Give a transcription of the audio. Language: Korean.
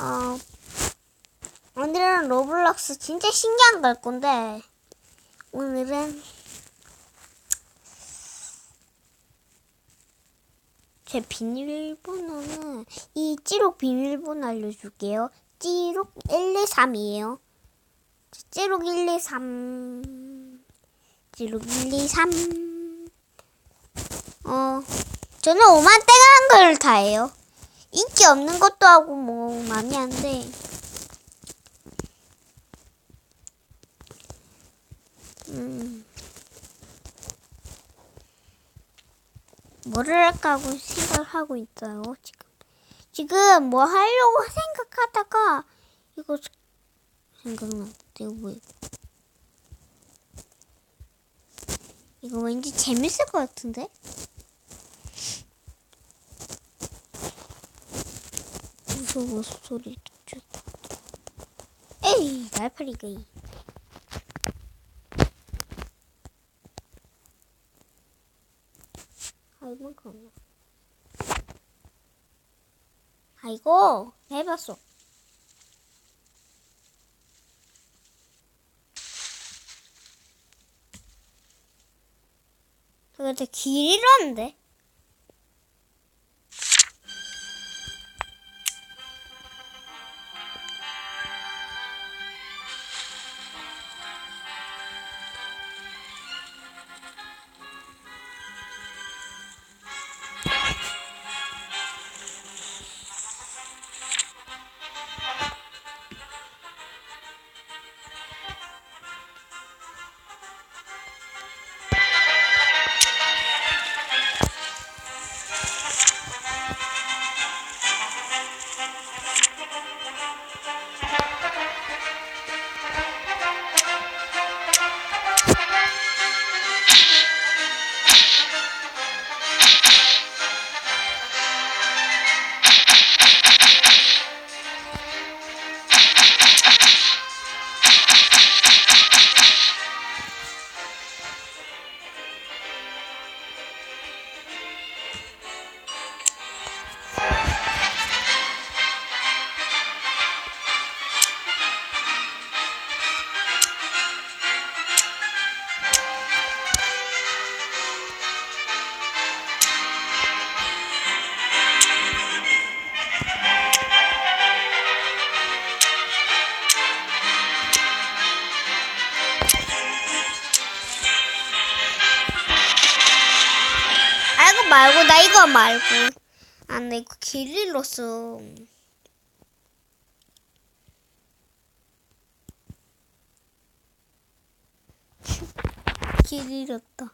어, 오늘은 로블록스 진짜 신기한 걸 건데, 오늘은 제 비밀번호는 이 찌록 비밀번호 알려줄게요. 찌록 123이에요. 찌록 123. 찌록 123. 어, 저는 5만 땡한 걸 다 해요. 인기 없는 것도 하고 뭐 많이 한데. 음. 뭐를 할까 하고 생각을 하고 있어요, 지금. 지금 뭐 하려고 생각하다가 이거 생각나. 이거 뭐야? 이거 왠지 재밌을 것 같은데? 무서워 소리 듣죠. 에이 날파리가 이. 아이고 그럼. 아이고 해봤어. 근데 길 잃었는데? 말고 나 이거 말고. 아나 이거 길 잃었어. 길 잃었다